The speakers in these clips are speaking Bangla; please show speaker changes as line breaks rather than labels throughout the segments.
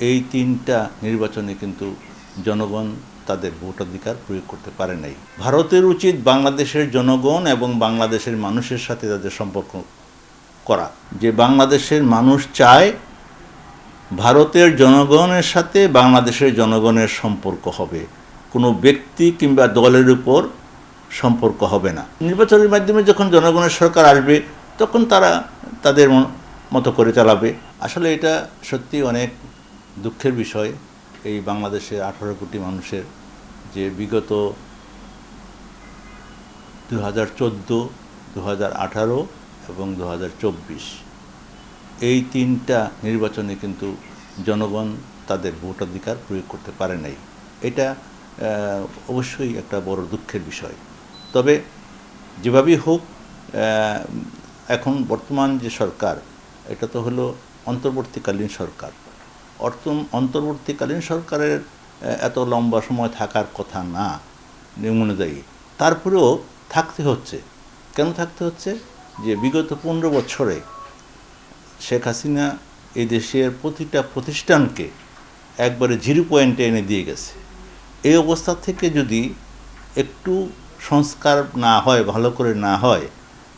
এই তিনটা নির্বাচনে কিন্তু জনগণ তাদের ভোটাধিকার প্রয়োগ করতে পারে নাই। ভারতের উচিত বাংলাদেশের জনগণ এবং বাংলাদেশের মানুষের সাথে তাদের সম্পর্ক করা। যে বাংলাদেশের মানুষ চায় ভারতের জনগণের সাথে বাংলাদেশের জনগণের সম্পর্ক হবে। কোনো ব্যক্তি কিংবা দলের উপর সম্পর্ক হবে না। নির্বাচনের মাধ্যমে যখন জনগণের সরকার আসবে, তখন তারা তাদের মতো করে চালাবে। আসলে এটা সত্যি অনেক দুঃখের বিষয়, এই বাংলাদেশের আঠারো কোটি মানুষের যে বিগত দু হাজার চোদ্দ দু হাজার আঠারো এবং দু হাজার চব্বিশ, এই তিনটা নির্বাচনে কিন্তু জনগণ তাদের ভোটাধিকার প্রয়োগ করতে পারে নাই। এটা অবশ্যই একটা বড় দুঃখের বিষয়। তবে যেভাবেই হোক এখন বর্তমান যে সরকার, এটা তো হলো অন্তর্বর্তীকালীন সরকার। অর্থ অন্তর্বর্তীকালীন সরকারের এত লম্বা সময় থাকার কথা না, নিয়ম অনুযায়ী। তারপরেও থাকতে হচ্ছে। কেন থাকতে হচ্ছে? যে বিগত পনেরো বছরে শেখ হাসিনা এই দেশের প্রতিটা প্রতিষ্ঠানকে একবারে জিরো পয়েন্টে এনে দিয়ে গেছে। এই অবস্থা থেকে যদি একটু সংস্কার না হয়, ভালো করে না হয়,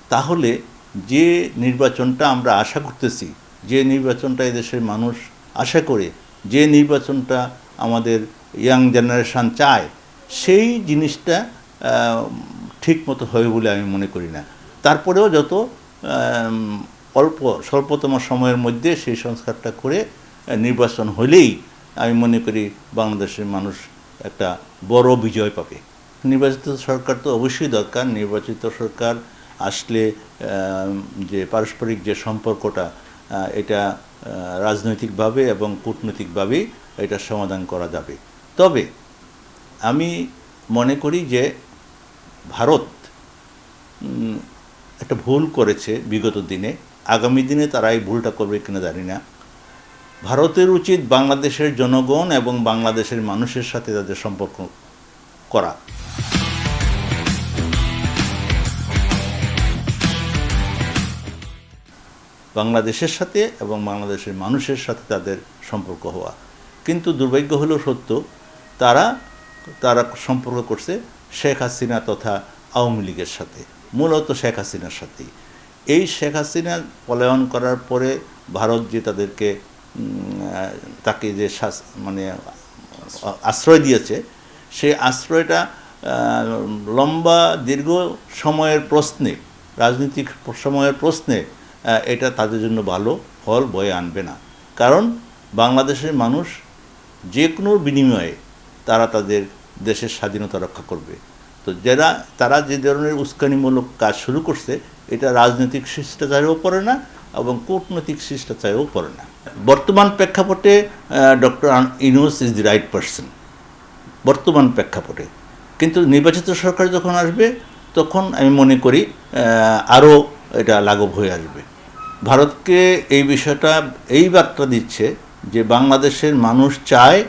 তাহলে যে নির্বাচনটা আমরা আশা করতেছি, যে নির্বাচনটা এদেশের মানুষ আশা করে যে নির্বাচনটা আমাদের ইয়াং জেনারেশন চায়, সেই জিনিসটা ঠিক মতো হবে বলে আমি মনে করি না। তারপরেও যত অল্প, স্বল্পতম সময়ের মধ্যে সেই সংস্কারটা করে নির্বাচন হলেই আমি মনে করি বাংলাদেশের মানুষ একটা বড় বিজয় পাবে। নির্বাচিত সরকার তো অবশ্যই দরকার। নির্বাচিত সরকার আসলে যে পারস্পরিক যে সম্পর্কটা এটা রাজনৈতিকভাবে এবং কূটনৈতিকভাবেই এটা সমাধান করা যাবে। তবে আমি মনে করি যে ভারত একটা ভুল করেছে বিগত দিনে। আগামী দিনে তারা এই ভুলটা করবে কিনা জানি না। ভারতের উচিত বাংলাদেশের জনগণ এবং বাংলাদেশের মানুষের সাথে তাদের সম্পর্ক করা। বাংলাদেশের সাথে এবং বাংলাদেশের মানুষের সাথে তাদের সম্পর্ক হওয়া। কিন্তু দুর্ভাগ্য হলো সত্য, তারা তারা সম্পর্ক করছে শেখ হাসিনা তথা আওয়ামী লীগের সাথে, মূলত শেখ হাসিনার সাথেই। এই শেখ হাসিনা পলায়ন করার পরে ভারত যে তাদেরকে তাকে যে মানে আশ্রয় দিয়েছে, সেই আশ্রয়টা লম্বা, দীর্ঘ সময়ের প্রশ্নে, রাজনৈতিক সময়ের প্রশ্নে এটা তাদের জন্য ভালো ফল বয়ে আনবে না। কারণ বাংলাদেশের মানুষ যে কোনো বিনিময়ে তারা তাদের দেশের স্বাধীনতা রক্ষা করবে। তো যারা, তারা যে ধরনের উস্কানিমূলক কাজ শুরু করছে, এটা রাজনৈতিক শিষ্টাচারেও পড়ে না এবং কূটনৈতিক শিষ্টাচারেও পড়ে না। বর্তমান প্রেক্ষাপটে doctor Yunus is the right person বর্তমান প্রেক্ষাপটে। কিন্তু নির্বাচিত সরকার যখন আসবে, তখন আমি মনে করি আরও এটা লাঘব হয়ে আসবে। ভারতকে এই বিষয়টা, এই বার্তা দিচ্ছে যে বাংলাদেশের মানুষ চায়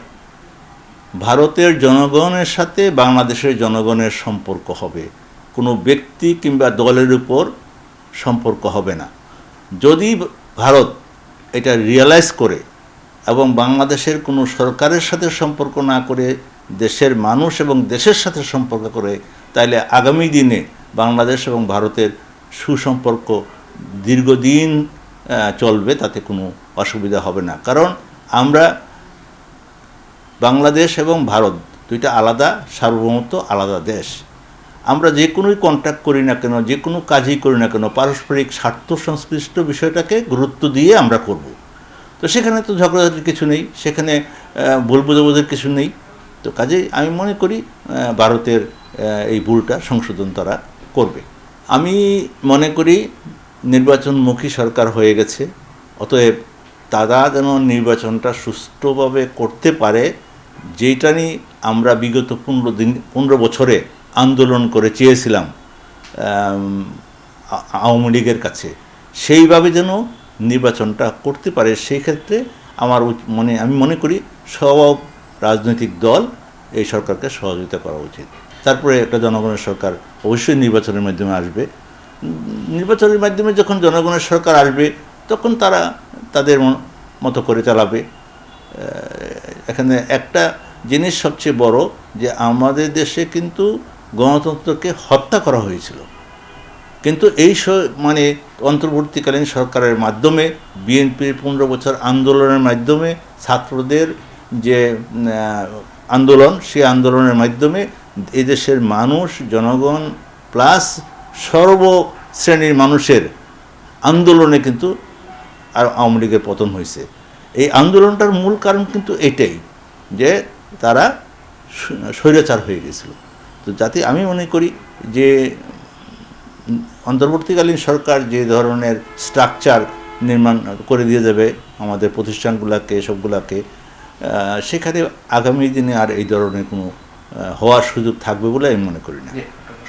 ভারতের জনগণের সাথে বাংলাদেশের জনগণের সম্পর্ক হবে। কোনো ব্যক্তি কিংবা দলের উপর সম্পর্ক হবে না। যদি ভারত এটা রিয়েলাইজ করে এবং বাংলাদেশের কোনো সরকারের সাথে সম্পর্ক না করে, দেশের মানুষ এবং দেশের সাথে সম্পর্ক করে তাহলে আগামী দিনে বাংলাদেশ এবং ভারতের সুসম্পর্ক দীর্ঘদিন চলবে, তাতে কোনো অসুবিধা হবে না। কারণ আমরা বাংলাদেশ এবং ভারত দুইটা আলাদা, সার্বভৌমত্ব আলাদা দেশ। আমরা যে কোনোই কন্ট্যাক্ট করি না কেন, যে কোনো কাজই করি না কেন, পারস্পরিক স্বার্থ সংশ্লিষ্ট বিষয়টাকে গুরুত্ব দিয়ে আমরা করব। তো সেখানে তো ঝগড়াঝাটির কিছু নেই, সেখানে ভুল বোঝাবুঝির কিছু নেই। তো কাজেই আমি মনে করি ভারতের এই ভুলটা সংশোধন তারা করবে। আমি মনে করি নির্বাচনমুখী সরকার হয়ে গেছে, অতএব তারা যেন নির্বাচনটা সুষ্ঠুভাবে করতে পারে যেটা নিয়ে আমরা বিগত পনেরো দিন, পনেরো বছরে আন্দোলন করে চেয়েছিলাম আওয়ামী লীগের কাছে। সেইভাবে যেন নির্বাচনটা করতে পারে, সেই ক্ষেত্রে আমার মনে আমি মনে করি সব রাজনৈতিক দল এই সরকারকে সহযোগিতা করা উচিত। তারপরে একটা জনগণের সরকার অবশ্যই নির্বাচনের মাধ্যমে আসবে। নির্বাচনের মাধ্যমে যখন জনগণের সরকার আসবে, তখন তারা তাদের মতো করে চালাবে। এখানে একটা জিনিস সবচেয়ে বড় যে আমাদের দেশে কিন্তু গণতন্ত্রকে হত্যা করা হয়েছিল। কিন্তু এই মানে অন্তর্বর্তীকালীন সরকারের মাধ্যমে, বিএনপির পনেরো বছর আন্দোলনের মাধ্যমে, ছাত্রদের যে আন্দোলন সেই আন্দোলনের মাধ্যমে এদেশের মানুষ, জনগণ প্লাস সর্ব শ্রেণির মানুষের আন্দোলনে কিন্তু আর আওয়ামী লীগের পতন হয়েছে। এই আন্দোলনটার মূল কারণ কিন্তু এটাই যে তারা স্বৈরাচার হয়ে গেছিল। তো যাতে আমি মনে করি যে অন্তর্বর্তীকালীন সরকার যে ধরনের স্ট্রাকচার নির্মাণ করে দিয়ে যাবে আমাদের প্রতিষ্ঠানগুলোকে, সবগুলোকে সেখানে আগামী দিনে আর এই ধরনের কোনো হওয়ার সুযোগ থাকবে বলে আমি মনে করি না।